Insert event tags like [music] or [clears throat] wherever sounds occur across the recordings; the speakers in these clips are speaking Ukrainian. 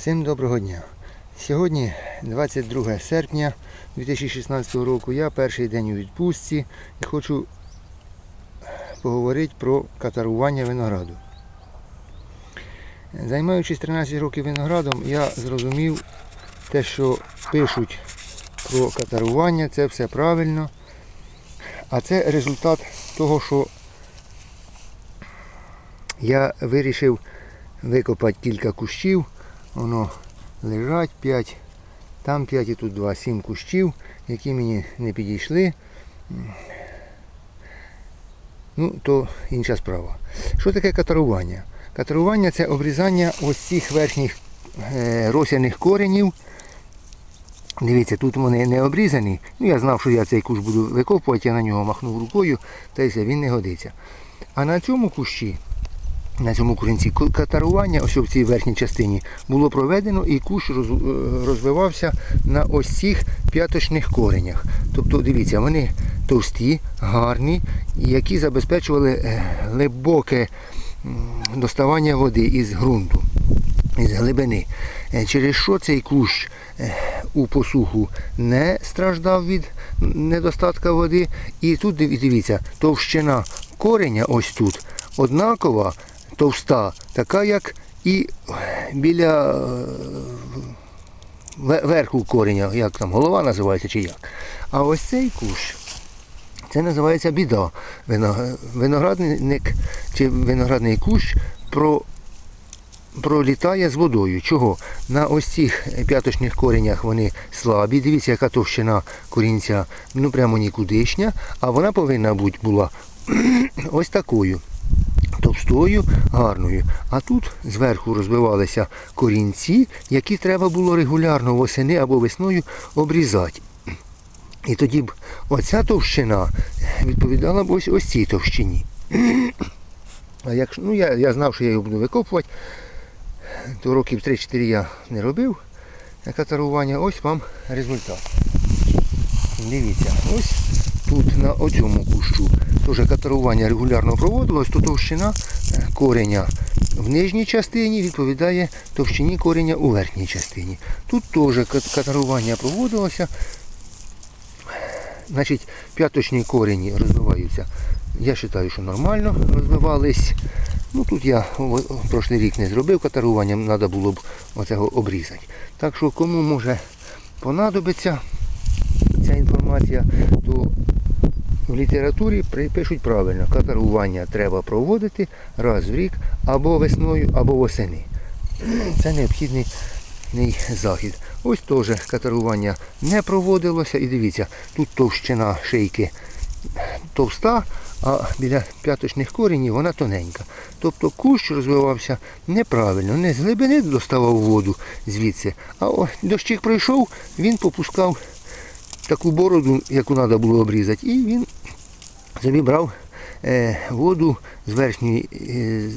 Всім доброго дня. Сьогодні 22 серпня 2016 року. Я перший день у відпустці і хочу поговорити про катарування винограду. Займаючись 13 років виноградом, я зрозумів те, що пишуть про катарування, це все правильно. А це результат того, що я вирішив викопати кілька кущів. Воно лежать 5, там 5 і тут 2, 7 кущів, які мені не підійшли. Ну, то інша справа. Що таке катарування? Катарування це обрізання ось цих верхніх е, росяних коренів. Дивіться, тут вони не обрізані. Ну, я знав, що я цей кущ буду викопувати, я на нього махнув рукою, та й все, він не годиться. А на цьому кущі на цьому корінці катарування, ось в цій верхній частині, було проведено і кущ е, розвивався на ось цих п'яточних коренях. Тобто, дивіться, вони товсті, гарні, які забезпечували е, глибоке доставання води із ґрунту, із глибини. Е, Через що цей кущ у посуху не страждав від недостатка води. І тут дивіться, товщина кореня ось тут однакова, товста, така як і біля е, верху кореня, як там голова називається чи як. А ось цей кущ. Це називається біда. Виноградник чи виноградний кущ про, пролітає з водою. Чого? На ось цих п'яточних коренях вони слабі. Дивіться, яка товщина корінця, ну прямо нікудишня, а вона повинна бути була [clears throat] ось такою. Товстою, гарною. А тут зверху розвивалися корінці, які треба було регулярно восени або весною обрізати. І тоді б оця товщина відповідала б ось, ось цій товщині. [clears throat] А якщо, ну я, я знав, що я його буду викопувати, то років 3-4 я не робив катарування. Ось вам результат. Дивіться, ось тут на оцьому кущу теж катарування регулярно проводилось, то товщина е, кореня в нижній частині відповідає товщині кореня у верхній частині. Тут теж кат- катарування проводилося. Значить, п'яточні корені розвиваються. Я вважаю, що нормально розвивались. Ну тут я прошлий рік не зробив катарування, треба було б оцього обрізати. Так що кому може понадобиться ця інформація, то в літературі пишуть правильно, катарування треба проводити раз в рік або весною, або восени. Це необхідний захід. Ось теж катарування не проводилося. І дивіться, тут товщина шийки товста, а біля п'яточних коренів вона тоненька. Тобто кущ розвивався неправильно, не з глибини доставав воду звідси, а о, дощик пройшов, він попускав таку бороду, яку треба було обрізати, і він собі брав е, воду з верхньої, е,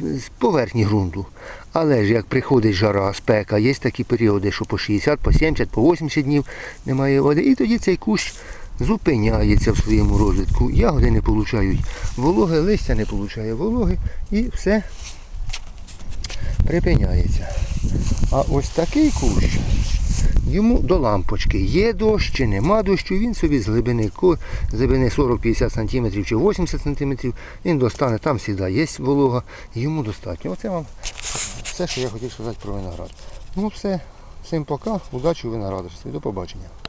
з, поверхні ґрунту. Але ж як приходить жара, спека, є такі періоди, що по 60, по 70, по 80 днів немає води, і тоді цей кущ зупиняється в своєму розвитку. Ягоди не получають вологи, листя не получає вологи і все припиняється. А ось такий кущ йому до лампочки. Є дощ чи нема дощу, він собі з глибини, з глибини 40-50 см чи 80 см, він достане, там завжди є волога, йому достатньо. Оце вам все, що я хотів сказати про виноград. Ну все, всім пока, удачі у виноградарстві, до побачення.